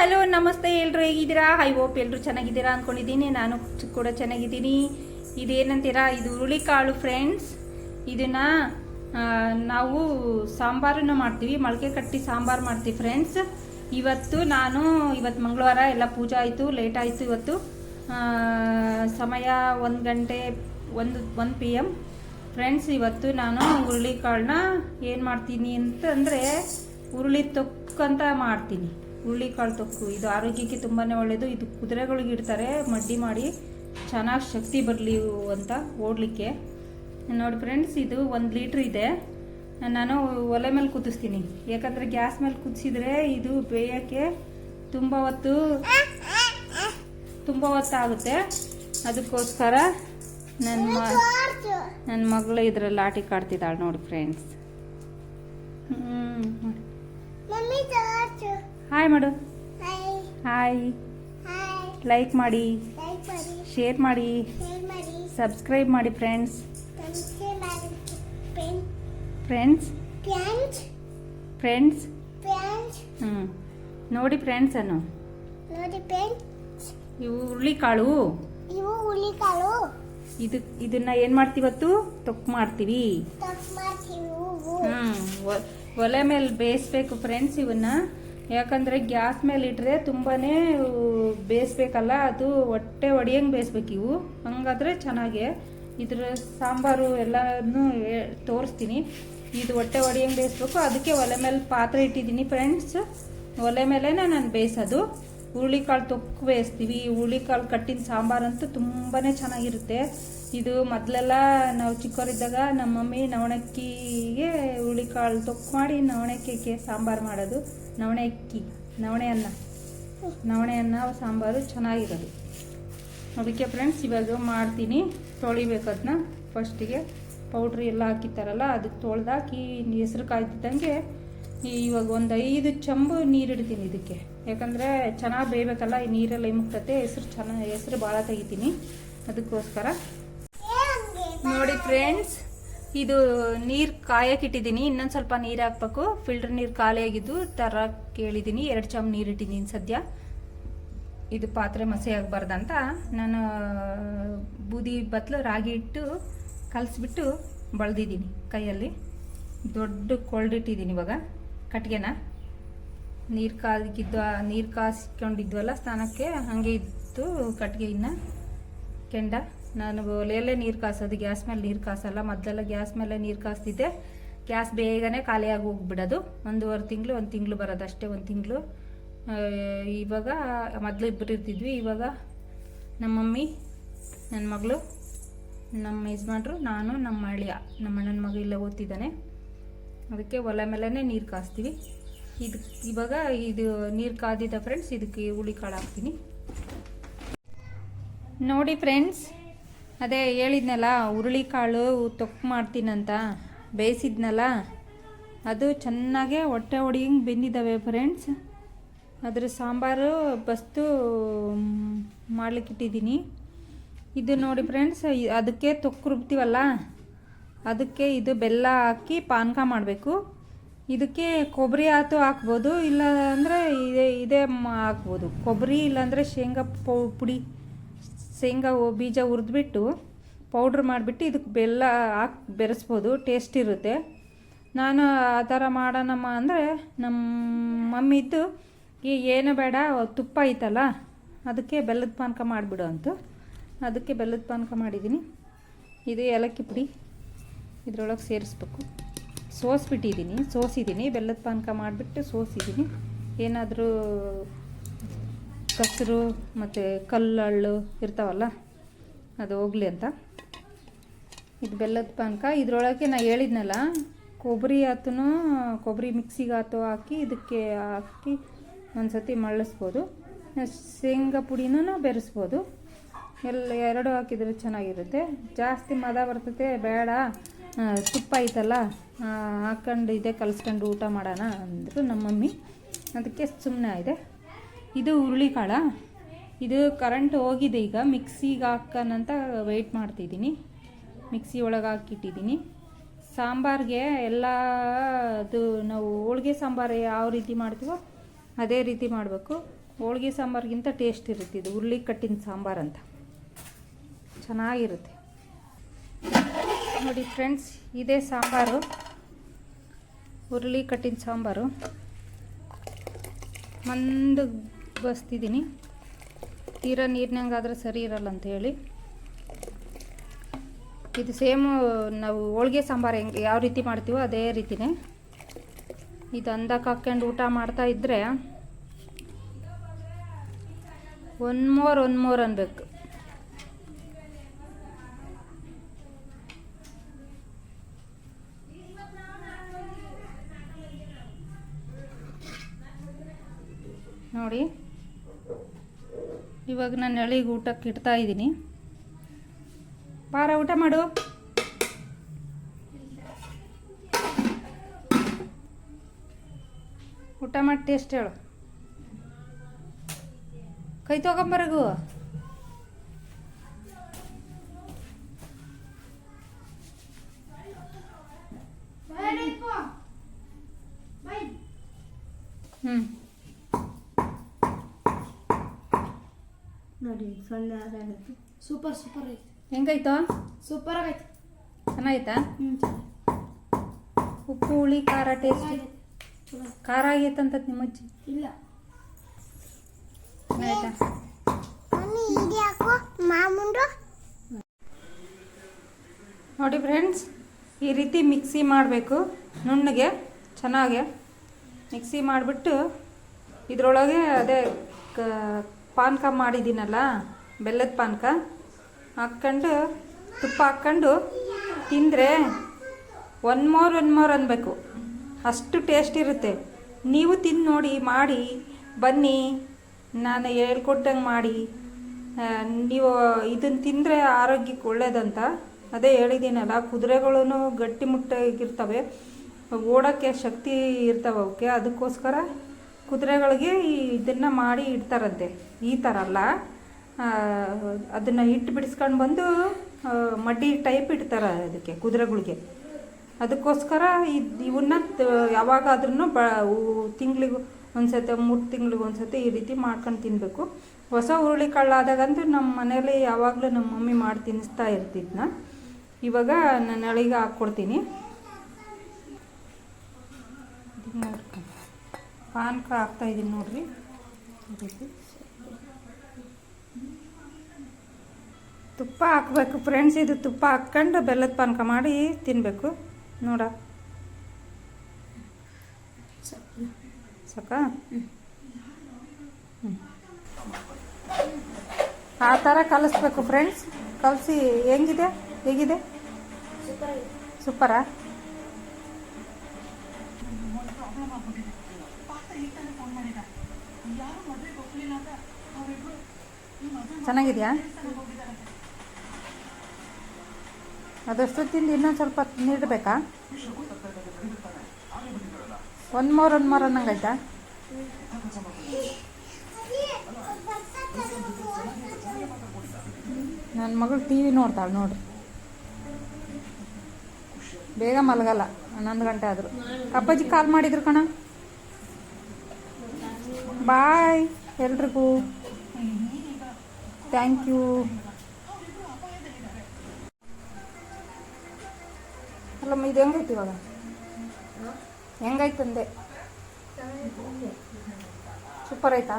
Hello, ನಮಸ್ತೆ ಎಲ್ಲರೂ ಹೇಗಿದ್ದೀರಾ? ಐ ಹೋಪ್ ಎಲ್ಲರೂ ಚೆನ್ನಾಗಿದ್ದೀರಾ ಅಂದ್ಕೊಂಡಿದ್ದೀನಿ ನಾನು ಕೂಡ ಚೆನ್ನಾಗಿದ್ದೀನಿ. ಇದೇನಂತೀರಾ? ಇದು ಹುರುಳಿಕಾಳು ಫ್ರೆಂಡ್ಸ್ ಇದನ್ನ ನಾವು ಸಾಂಬಾರನ್ನು ಮಾಡ್ತೀವಿ. ಮೊಳಕೆ ಕಟ್ಟಿ ಸಾಂಬಾರು ಮಾಡ್ತೀವಿ ಫ್ರೆಂಡ್ಸ್ ಇವತ್ತು ನಾನು, ಇವತ್ತು ಮಂಗಳವಾರ ಎಲ್ಲ ಪೂಜೆ ಆಯಿತು ಲೇಟ್ ಆಯಿತು ಇವತ್ತು. ಸಮಯ ಒಂದು ಗಂಟೆ, ಒಂದು ಒಂದು ಪಿ ಎಂ ಫ್ರೆಂಡ್ಸ್ ಇವತ್ತು ನಾನು ಹುರುಳಿಕಾಳನ್ನ ಏನು ಮಾಡ್ತೀನಿ ಅಂತಂದರೆ, ಹುರುಳಿ ತೊಕ್ಕಂತ ಮಾಡ್ತೀನಿ. ಹುರುಳಿಕಾಳು ತೊಕ್ಕು. ಇದು ಆರೋಗ್ಯಕ್ಕೆ ತುಂಬಾ ಒಳ್ಳೆಯದು ಇದು ಕುದುರೆಗಳಿಗೆ ಇಡ್ತಾರೆ. ಮಡ್ಡಿ ಮಾಡಿ ಚೆನ್ನಾಗಿ ಶಕ್ತಿ ಬರಲಿ ಅಂತ ಓಡಲಿಕ್ಕೆ. ನೋಡಿ ಫ್ರೆಂಡ್ಸ್ ಇದು ಒಂದು ಲೀಟ್ರ್ ಇದೆ. ನಾನು ಒಲೆ ಮೇಲೆ ಕುದಿಸ್ತೀನಿ. ಯಾಕಂದರೆ ಗ್ಯಾಸ್ ಮೇಲೆ ಕುದಿಸಿದ್ರೆ ಇದು ಬೇಯೋಕ್ಕೆ ತುಂಬ ಹೊತ್ತು, ತುಂಬ ಹೊತ್ತಾಗುತ್ತೆ. ಅದಕ್ಕೋಸ್ಕರ ನನ್ನ ಮ ನನ್ನ ಮಗಳು ಇದರಲ್ಲಿ ಆಟಿ ಕಾಡ್ತಿದ್ದಾಳೆ ನೋಡಿ ಫ್ರೆಂಡ್ಸ್ ಹ್ಞೂ ಹಾಯ್ ಮಾಡು. ಹಾಯ್ ಲೈಕ್ ಮಾಡಿ. ಶೇರ್ ಮಾಡಿ. ಸಬ್ಸ್ಕ್ರೈಬ್ ಮಾಡಿ ಫ್ರೆಂಡ್ಸ್ ಫ್ರೆಂಡ್ಸ್ ಫ್ರೆಂಡ್ಸ್ ಹ್ಞೂ ನೋಡಿ ಫ್ರೆಂಡ್ಸ್ ಅನ್ನು. ಇವು ಹುರುಳಿಕಾಳು. ಕಾಳು ಇದು ಇದನ್ನ ಏನು ಮಾಡ್ತೀವತ್ತು ತೊಕ್ಕು ಮಾಡ್ತೀವಿ. ಹ್ಞೂ ಒಲೆ ಮೇಲೆ ಬೇಯಿಸ್ಬೇಕು ಫ್ರೆಂಡ್ಸ್ ಇವನ್ನ. ಯಾಕಂದರೆ ಗ್ಯಾಸ್ ಮೇಲೆ ಇಟ್ಟರೆ ತುಂಬಾ ಬೇಯಿಸ್ಬೇಕಲ್ಲ, ಅದು ಹೊಟ್ಟೆ ಒಡೆಯಂಗೆ ಬೇಯಿಸ್ಬೇಕು ಇವು. ಹಂಗಾದ್ರೆ ಚೆನ್ನಾಗೆ ಇದ್ರ ಸಾಂಬಾರು ಎಲ್ಲನೂ ತೋರಿಸ್ತೀನಿ. ಇದು ಹೊಟ್ಟೆ ಒಡೆಯಂಗೆ ಬೇಯಿಸ್ಬೇಕು. ಅದಕ್ಕೆ ಒಲೆ ಮೇಲೆ ಪಾತ್ರೆ ಇಟ್ಟಿದ್ದೀನಿ ಫ್ರೆಂಡ್ಸ್. ಒಲೆ ಮೇಲೇ ನಾನು ಬೇಯಿಸೋದು. ಹುರುಳಿಕಾಳು ತೊಕ್ಕು ಬೇಯಿಸ್ತೀವಿ. ಹುರುಳಿಕಾಳು ಕಟ್ಟಿನ ಸಾಂಬಾರಂತೂ ತುಂಬಾ ಚೆನ್ನಾಗಿರುತ್ತೆ. ಇದು ಮೊದಲೆಲ್ಲ ನಾವು ಚಿಕ್ಕವರಿದ್ದಾಗ ನಮ್ಮ ಮಮ್ಮಿ ನವಣಕ್ಕಿಗೆ ಹುರುಳಿಕಾಳು ತೊಕ್ಕು ಮಾಡಿ ನವಣಕ್ಕಿಗೆ ಸಾಂಬಾರು ಮಾಡೋದು. ನವಣೆ ಅಕ್ಕಿ, ನವಣೆ ಅನ್ನ. ನವಣೆ ಅನ್ನ ಸಾಂಬಾರು ಚೆನ್ನಾಗಿರೋದು. ಅದಕ್ಕೆ ಫ್ರೆಂಡ್ಸ್ ಇವಾಗ ಮಾಡ್ತೀನಿ. ತೊಳಿಬೇಕದನ್ನ ಫಸ್ಟಿಗೆ ಪೌಡ್ರ್ ಎಲ್ಲ ಹಾಕಿತ್ತಾರಲ್ಲ ಅದಕ್ಕೆ ತೊಳೆದಾಕಿ ಹೆಸ್ರು ಕಾಯ್ತಿದ್ದಂಗೆ ಇವಾಗ ಒಂದು ಐದು ಚಂಬು ನೀರು ಇಡ್ತೀನಿ ಇದಕ್ಕೆ. ಯಾಕಂದರೆ ಚೆನ್ನಾಗಿ ಬೇಯಬೇಕಲ್ಲ ಈ ನೀರೆಲ್ಲ ಇಮುಕ್ತತೆ ಹೆಸ್ರು ಚೆನ್ನಾಗಿ, ಹೆಸ್ರು ಭಾಳ ತೆಗಿತೀನಿ. ಅದಕ್ಕೋಸ್ಕರ ನೋಡಿ ಫ್ರೆಂಡ್ಸ್, ಇದು ನೀರು ಕಾಯಕ್ಕಿಟ್ಟಿದ್ದೀನಿ. ಇನ್ನೊಂದು ಸ್ವಲ್ಪ ನೀರು ಹಾಕ್ಬೇಕು. ಫಿಲ್ಟರ್ ನೀರು ಖಾಲಿಯಾಗಿದ್ದು ತರ ಕೇಳಿದ್ದೀನಿ. ಎರಡು ಚಮ್ ನೀರು ಇಟ್ಟಿದ್ದೀನಿ ಸದ್ಯ. ಇದು ಪಾತ್ರೆ ಮಸಿ ಆಗಬಾರ್ದಂತ. ನಾನು ಬೂದಿ ಬತ್ಲು ರಾಗಿ ಇಟ್ಟು ಕಲಸಿಬಿಟ್ಟು ಬಳ್ದಿದ್ದೀನಿ ಕೈಯಲ್ಲಿ. ದೊಡ್ಡ ಕೊಳ್ದಿಟ್ಟಿದ್ದೀನಿ ಇವಾಗ. ಕಟ್ಗೆನ. ನೀರು ಕಾದಿದ್ದ ನೀರು ಕಾಸ್ಕೊಂಡಿದ್ವಲ್ಲ ಸ್ನಾನಕ್ಕೆ ಹಾಗೆ ಇತ್ತು ಕಟ್ಗೆಯಿಂದ ಕೆಂಡ. ನಾನು ಒಲೆಯಲ್ಲೇ ನೀರು ಕಾಸೋದು, ಗ್ಯಾಸ್ ಮೇಲೆ ನೀರು ಕಾಸಲ್ಲ. ಮೊದಲೆಲ್ಲ ಗ್ಯಾಸ್ ಮೇಲೆ ನೀರು ಕಾಸ್ತಿದ್ದೆ. ಗ್ಯಾಸ್ ಬೇಗನೆ ಖಾಲಿಯಾಗಿ ಹೋಗ್ಬಿಡೋದು. ಒಂದೂವರೆ ತಿಂಗಳು, ಒಂದು ತಿಂಗಳು ಬರೋದು ಅಷ್ಟೇ, ಒಂದು ತಿಂಗಳು. ಇವಾಗ ಮೊದಲು ಇಬ್ಬರು ಇರ್ತಿದ್ವಿ. ಇವಾಗ ನಮ್ಮ ಮಮ್ಮಿ ನನ್ನ ಮಗಳು, ನಮ್ಮ ಯಜಮಾನ್ರು, ನಾನು, ನಮ್ಮ ಅಳಿಯ. ನಮ್ಮ ಅಣ್ಣನ ಮಗ ಇಲ್ಲ ಓದ್ತಿದ್ದಾನೆ. ಅದಕ್ಕೆ ಒಲೆ ಮೇಲೇ ನೀರು ಕಾಸ್ತೀವಿ. ಇದು, ಇವಾಗ ಇದು ನೀರು ಕಾದಿದ್ದ ಫ್ರೆಂಡ್ಸ್ ಇದಕ್ಕೆ ಹುಳಿ ಕಾಳು ಹಾಕ್ತೀನಿ ನೋಡಿ ಫ್ರೆಂಡ್ಸ್ ಅದೇ ಹೇಳಿದ್ನಲ್ಲ ಹುರುಳಿಕಾಳು ತೊಕ್ಕು ಮಾಡ್ತೀನಂತ, ಬೇಯಿಸಿದ್ನಲ್ಲ, ಅದು ಚೆನ್ನಾಗೆ ಹೊಟ್ಟೆ ಹೊಡಿಯಂಗೆ ಬೆಂದಿದ್ದಾವೆ ಫ್ರೆಂಡ್ಸ್ ಅದ್ರ ಸಾಂಬಾರು ಬಸ್ತು ಮಾಡ್ಲಿಕ್ಕೆ ಇಟ್ಟಿದ್ದೀನಿ. ಇದು ನೋಡಿ ಫ್ರೆಂಡ್ಸ್ ಅದಕ್ಕೆ ತೊಕ್ಕು ರುಬ್ತೀವಲ್ಲ, ಅದಕ್ಕೆ ಇದು ಬೆಲ್ಲ ಹಾಕಿ ಪಾನಕ ಮಾಡಬೇಕು. ಇದಕ್ಕೆ ಕೊಬ್ಬರಿ ಆತು ಹಾಕ್ಬೋದು ಇಲ್ಲ ಅಂದರೆ ಇದೇ ಇದೇ ಹಾಕ್ಬೋದು. ಕೊಬ್ಬರಿ ಇಲ್ಲಾಂದರೆ ಶೇಂಗಾ ಪುಡಿ ಶೇಂಗಾ ಬೀಜ ಹುರಿದ್ಬಿಟ್ಟು ಪೌಡ್ರ್ ಮಾಡಿಬಿಟ್ಟು ಇದಕ್ಕೆ ಬೆಲ್ಲ ಹಾಕಿ ಬೆರೆಸ್ಬೋದು ಟೇಸ್ಟ್ ಇರುತ್ತೆ. ನಾನು ಆ ಥರ ಮಾಡೋಣಮ್ಮ ಅಂದರೆ ನಮ್ಮ ಮಮ್ಮಿದ್ದು ಈ ಏನು ಬೇಡ, ತುಪ್ಪ ಐತಲ್ಲ, ಅದಕ್ಕೆ ಬೆಲ್ಲದ ಪಾನಕ ಮಾಡಿಬಿಡು ಅಂತ. ಅದಕ್ಕೆ ಬೆಲ್ಲದ ಪಾನಕ ಮಾಡಿದ್ದೀನಿ ಇದು ಏಲಕ್ಕಿ ಪುಡಿ. ಇದ್ರೊಳಗೆ ಸೇರಿಸ್ಬೇಕು. ಸೋಸ್ಬಿಟ್ಟಿದ್ದೀನಿ ಸೋಸಿದ್ದೀನಿ ಬೆಲ್ಲದ ಪಾನಕ ಮಾಡಿಬಿಟ್ಟು ಸೋಸಿದ್ದೀನಿ ಏನಾದರೂ ಕಸರು, ಮತ್ತು ಕಲ್ಲಳ್ಳು ಇರ್ತಾವಲ್ಲ, ಅದು ಹೋಗ್ಲಿ ಅಂತ. ಇದು ಬೆಲ್ಲದ ಪಾನಕ. ಇದರೊಳಗೆ ನಾ ಹೇಳಿದ್ನಲ್ಲ, ಕೊಬ್ಬರಿ ಆತೂ ಕೊಬ್ಬರಿ ಮಿಕ್ಸಿಗೆ ಆತು ಹಾಕಿ, ಇದಕ್ಕೆ ಹಾಕಿ ಒಂದು ಸತಿ ಮಳ್ಳಿಸ್ಬೋದು. ಶೇಂಗಾ ಪುಡಿನೂ ಬೆರೆಸ್ಬೋದು. ಎಲ್ಲ ಎರಡು ಹಾಕಿದರೆ ಚೆನ್ನಾಗಿರುತ್ತೆ. ಜಾಸ್ತಿ ಮದ ಬರ್ತೈತೆ, ಬೇಡ. ತುಪ್ಪ ಐತಲ್ಲ ಹಾಕ್ಕೊಂಡು ಇದೇ ಕಲಿಸ್ಕೊಂಡು ಊಟ ಮಾಡೋಣ ಅಂದರು ನಮ್ಮ ಮಮ್ಮಿ. ಅದಕ್ಕೆ ಸುಮ್ಮನೆ ಇದೆ ಇದು ಹುರುಳಿಕಾಳ. ಇದು ಕರೆಂಟ್ ಹೋಗಿದೆ ಈಗ. ಮಿಕ್ಸಿಗೆ ಹಾಕೋಣಂತ ವೆಯ್ಟ್ ಮಾಡ್ತಿದ್ದೀನಿ. ಮಿಕ್ಸಿ ಒಳಗೆ ಹಾಕಿಟ್ಟಿದ್ದೀನಿ. ಸಾಂಬಾರಿಗೆ ಎಲ್ಲ ಅದು ನಾವು ಹೋಳ್ಗೆ ಸಾಂಬಾರು ಯಾವ ರೀತಿ ಮಾಡ್ತೀವೋ ಅದೇ ರೀತಿ ಮಾಡಬೇಕು. ಹೋಳ್ಗೆ ಸಾಂಬಾರಿಗಿಂತ ಟೇಸ್ಟ್ ಇರುತ್ತೆ ಇದು. ಹುರುಳಿ ಕಟ್ಟಿನ ಸಾಂಬಾರು ಅಂತ. ಚೆನ್ನಾಗಿರುತ್ತೆ. ನೋಡಿ ಫ್ರೆಂಡ್ಸ್ ಇದೇ ಸಾಂಬಾರು. ಹುರುಳಿ ಕಟ್ಟಿನ ಸಾಂಬಾರು. ಮಂದು ಬಸ್ತಿದ್ದೀನಿ. ತೀರಾ ನೀರಿನಂಗಾದ್ರೆ ಸರಿ ಇರಲ್ಲ ಅಂತ ಹೇಳಿ. ಇದು ಸೇಮು ನಾವು ಹೋಳಿಗೆ ಸಾಂಬಾರು ಹೆಂಗೆ ಯಾವ ರೀತಿ ಮಾಡ್ತೀವೋ ಅದೇ ರೀತಿನೇ. ಇದು ಅಂದಕ್ಕೆ ಹಾಕ್ಕೊಂಡು ಊಟ ಮಾಡ್ತಾ ಇದ್ದರೆ ಒನ್ ಮೋರ್ ಒನ್ ಮೋರ್ ಅನ್ಬೇಕು. ನೋಡಿ. ಇವಾಗ ನಾನು ಎಳಿಗೆ ಊಟಕ್ಕೆ ಇಡ್ತಾ ಇದ್ದೀನಿ. ಬಾರ ಊಟ ಮಾಡು. ಊಟ ಮಾಡಿ ಟೇಸ್ಟ್ ಹೇಳು. ಕೈ ತಗೊಂಬರಗು ಹ್ಞೂ ನೋಡಿ ಸೊಳ್ಳೆ ಆದಾಗೈತಿ ಸೂಪರ್ ಸೂಪರ್ ಐತಿ ಹೆಂಗಾಯ್ತು? ಸೂಪರ್ ಆಗೈತಿ. ಚೆನ್ನಾಗೈತಾ? ಹ್ಞೂ ಉಪ್ಪು ಹುಳಿ ಖಾರ ಟೇಸ್ಟ್ ಖಾರ ಆಗೈತಂತ ನಿಮ್ಮಜ್ಜಿ ಇಲ್ಲ. ಚೆನ್ನಾಯ್ತಾ ಮಮ್ಮಿ ಇದು ಯಾಕೋ ಮಾಮುಂಡು ನೋಡಿ ಫ್ರೆಂಡ್ಸ್ ಈ ರೀತಿ ಮಿಕ್ಸಿ ಮಾಡಬೇಕು. ನುಣ್ಣಗೆ ಚೆನ್ನಾಗೆ. ಮಿಕ್ಸಿ ಮಾಡಿಬಿಟ್ಟು ಇದರೊಳಗೆ ಅದೇ ಕ ಪಾನಕ ಮಾಡಿದ್ದೀನಲ್ಲ ಬೆಲ್ಲದ ಪಾನಕ? ಹಾಕ್ಕೊಂಡು ತುಪ್ಪ ಹಾಕ್ಕೊಂಡು ತಿಂದರೆ ಒನ್ ಮೋರ್ ಒನ್ ಮೋರ್ ಅನ್ಬೇಕು. ಅಷ್ಟು ಟೇಸ್ಟ್ ಇರುತ್ತೆ. ನೀವು ತಿಂದು ನೋಡಿ, ಮಾಡಿ, ಬನ್ನಿ, ನಾನು ಹೇಳ್ಕೊಟ್ಟಂಗೆ ಮಾಡಿ. ನೀವು ಇದನ್ನು ತಿಂದರೆ ಆರೋಗ್ಯಕ್ಕೆ ಒಳ್ಳೇದಂತ. ಅದೇ ಹೇಳಿದ್ದೀನಲ್ಲ ಕುದುರೆಗಳೂ ಗಟ್ಟಿಮುಟ್ಟಾಗಿರ್ತವೆ. ಓಡೋಕ್ಕೆ ಶಕ್ತಿ ಇರ್ತವೆ ಅವಕ್ಕೆ ಅದಕ್ಕೋಸ್ಕರ ಕುದುರೆಗಳಿಗೆ ಈ ಇದನ್ನು ಮಾಡಿ ಇಡ್ತಾರಂತೆ. ಈ ಥರ ಅಲ್ಲ. ಅದನ್ನು ಇಟ್ಟು ಬಿಡಿಸ್ಕೊಂಡು ಬಂದು ಮಡ್ಡಿ ಟೈಪ್ ಇಡ್ತಾರೆ ಅದಕ್ಕೆ ಕುದುರೆಗಳಿಗೆ. ಅದಕ್ಕೋಸ್ಕರ ಇದು ಇವನ್ನ ಯಾವಾಗಾದ್ರೂ ಬ ತಿಂಗಳಿಗೆ ಒಂದ್ಸತಿ, ಮೂರು ತಿಂಗಳಿಗೆ ಒಂದ್ಸತಿ ಈ ರೀತಿ ಮಾಡ್ಕೊಂಡು ತಿನ್ನಬೇಕು ಹೊಸ ಹುರುಳಿ ಕಳ್ಳಾದಾಗಂತೂ ನಮ್ಮ ಮನೇಲಿ ಯಾವಾಗಲೂ ನಮ್ಮ ಮಮ್ಮಿ ಮಾಡಿ ತಿನ್ನಿಸ್ತಾ ಇರ್ತಿದ್ನ. ಇವಾಗ ನಾನು ಅಳಿಗೆ ಹಾಕ್ಕೊಡ್ತೀನಿ. ಪಾನಕ ಹಾಕ್ತಾ ಇದ್ದೀನಿ ನೋಡ್ರಿ. ತುಪ್ಪ ಹಾಕ್ಬೇಕು ಫ್ರೆಂಡ್ಸ್ ಇದು ತುಪ್ಪ ಹಾಕ್ಕೊಂಡು ಬೆಲ್ಲದ ಪಾನಕ ಮಾಡಿ ತಿನ್ನಬೇಕು ನೋಡ. ಸಾಕ ಆ ಥರ ಕಲಿಸ್ಬೇಕು ಫ್ರೆಂಡ್ಸ್ ಕಲಸಿ, ಹೆಂಗಿದೆ? ಹೇಗಿದೆ? ಸೂಪರ್. ಐತಿ ಸೂಪರಾ ಚೆನ್ನಾಗಿದೆಯಾ? ಅದಷ್ಟು ತಿಂದು ಇನ್ನೊಂದು ಸ್ವಲ್ಪ ನೀಡಬೇಕಾ? ಒಂದು ಮೋರ್ ಒಂದು ಮೋರ್ ಅನ್ನಂಗಾಯ್ತಾ? ನನ್ನ ಮಗಳು ಟಿ ವಿ ನೋಡ್ತಾಳೆ ನೋಡ್ರಿ ಬೇಗ ಮಲಗಲ್ಲ, ಹನ್ನೊಂದು ಗಂಟೆ ಆದರೂ. ಅಪ್ಪಾಜಿ ಕಾಲ್ ಮಾಡಿದ್ರು ಕಣ. ಬಾಯ್ ಎಲ್ರಿಗೂ. ಥ್ಯಾಂಕ್ ಯು ಅಲ್ಲಮ್ಮ ಇದು ಹೆಂಗೈತಿ ಇವಾಗ? ಹೆಂಗೈತಂದೆ ಸೂಪರ್ ಆಯ್ತಾ?